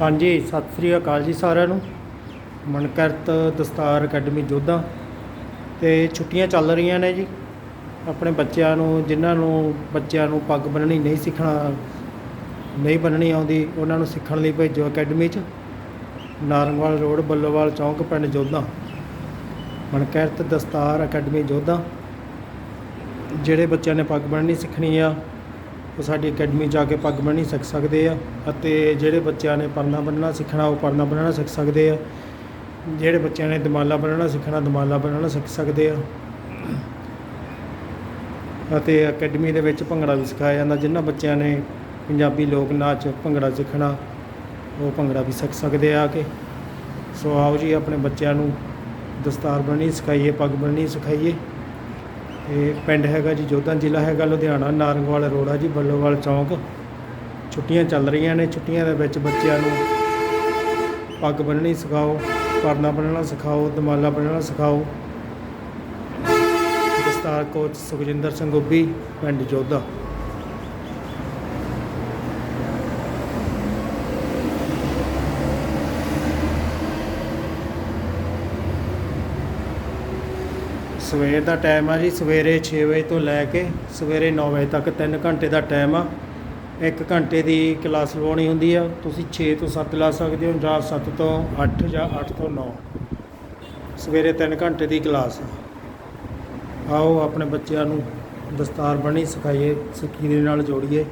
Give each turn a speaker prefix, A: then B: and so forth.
A: ਹਾਂਜੀ, ਸਤਿ ਸ੍ਰੀ ਅਕਾਲ ਜੀ ਸਾਰਿਆਂ ਨੂੰ। ਮਨਕਰਤ ਦਸਤਾਰ ਅਕੈਡਮੀ ਜੋਧਾ। ਤੇ ਛੁੱਟੀਆਂ ਚੱਲ ਰਹੀਆਂ ਨੇ ਜੀ। ਆਪਣੇ ਬੱਚਿਆਂ ਨੂੰ, ਜਿਨ੍ਹਾਂ ਨੂੰ ਬੱਚਿਆਂ ਨੂੰ ਪੱਗ ਬੰਨਣੀ ਨਹੀਂ ਸਿੱਖਣਾ, ਨਹੀਂ ਬੰਨਣੀ ਆਉਂਦੀ, ਉਹਨਾਂ ਨੂੰ ਸਿੱਖਣ ਲਈ ਭੇਜੋ ਅਕੈਡਮੀ 'ਚ। ਨਾਰੰਗਵਾਲ ਰੋਡ, ਬੱਲੋਵਾਲ ਚੌਂਕ, ਪਿੰਡ ਜੋਧਾ। ਮਨਕਰਤ ਦਸਤਾਰ ਅਕੈਡਮੀ ਜੋਧਾ। ਜਿਹੜੇ ਬੱਚਿਆਂ ਨੇ ਪੱਗ ਬੰਨਣੀ ਸਿੱਖਣੀ ਆ ਉਹ ਸਾਡੀ ਅਕੈਡਮੀ ਜਾ ਕੇ ਪੱਗ ਬੰਨ੍ਹਣੀ ਸਿੱਖ ਸਕਦੇ ਆ ਅਤੇ ਜਿਹੜੇ ਬੱਚਿਆਂ ਨੇ ਪਰਨਾ ਬੰਨਣਾ ਸਿੱਖਣਾ, ਉਹ ਪਰਨਾ ਬੰਨ੍ਹਣਾ ਸਿੱਖ ਸਕਦੇ ਆ। ਜਿਹੜੇ ਬੱਚਿਆਂ ਨੇ ਦਮਾਲਾ ਬੰਨ੍ਹਣਾ ਸਿੱਖਣਾ, ਦਮਾਲਾ ਬੰਨ੍ਹਣਾ ਸਿੱਖ ਸਕਦੇ ਆ। ਅਤੇ ਅਕੈਡਮੀ ਦੇ ਵਿੱਚ ਭੰਗੜਾ ਵੀ ਸਿਖਾਇਆ ਜਾਂਦਾ ਜਿਨ੍ਹਾਂ ਬੱਚਿਆਂ ਨੇ ਪੰਜਾਬੀ ਲੋਕ ਨਾਚ ਭੰਗੜਾ ਸਿੱਖਣਾ, ਉਹ ਭੰਗੜਾ ਵੀ ਸਿੱਖ ਸਕਦੇ ਆ ਕੇ। ਸੋ ਆਓ ਜੀ, ਆਪਣੇ ਬੱਚਿਆਂ ਨੂੰ ਦਸਤਾਰ ਬੰਨ੍ਹਣੀ ਸਿਖਾਈਏ, ਪੱਗ ਬੰਨ੍ਹਣੀ ਸਿਖਾਈਏ। ਇਹ ਪਿੰਡ ਹੈਗਾ ਜੀ ਜੋਧਾ ਜ਼ਿਲ੍ਹਾ ਹੈਗਾ ਲੁਧਿਆਣਾ, ਨਾਰੰਗਵਾਲ ਰੋਡ ਜੀ, ਬੱਲੋਵਾਲ ਚੌਂਕ। ਛੁੱਟੀਆਂ ਚੱਲ ਰਹੀਆਂ ਨੇ, ਛੁੱਟੀਆਂ ਦੇ ਵਿੱਚ ਬੱਚਿਆਂ ਨੂੰ ਪੱਗ ਬੰਨ੍ਹਣੀ ਸਿਖਾਓ, ਪਰਨਾ ਬੰਨ੍ਹਣਾ ਸਿਖਾਓ, ਦਮਾਲਾ ਬੰਨਣਾ ਸਿਖਾਓ। ਦਸਤਾਰ ਕੋਚ ਸੁਖਜਿੰਦਰ ਸਿੰਘ ਗੋਬੀ ਪਿੰਡ ਜੋਧਾ। ਸਵੇਰ ਦਾ ਟਾਈਮ ਆ ਜੀ, ਸਵੇਰੇ 6 ਵਜੇ ਤੋਂ ਲੈ ਕੇ ਸਵੇਰੇ 9 ਵਜੇ ਤੱਕ 3 ਘੰਟੇ ਦਾ ਟਾਈਮ ਆ। ਇੱਕ ਘੰਟੇ ਦੀ ਕਲਾਸ ਲਵਾਉਣੀ ਹੁੰਦੀ ਆ। ਤੁਸੀਂ 6 ਤੋਂ 7 ਲਾ ਸਕਦੇ ਹੋ ਜਾਂ 7 ਤੋਂ 8 ਜਾਂ 8 ਤੋਂ 9 ਸਵੇਰੇ 3 ਘੰਟੇ ਦੀ ਕਲਾਸ ਆਓ ਆਪਣੇ ਬੱਚਿਆਂ ਨੂੰ ਦਸਤਾਰ ਬਣੀ ਸਿਖਾਈਏ, ਸਿੱਖੀ ਦੇ ਨਾਲ ਜੋੜੀਏ।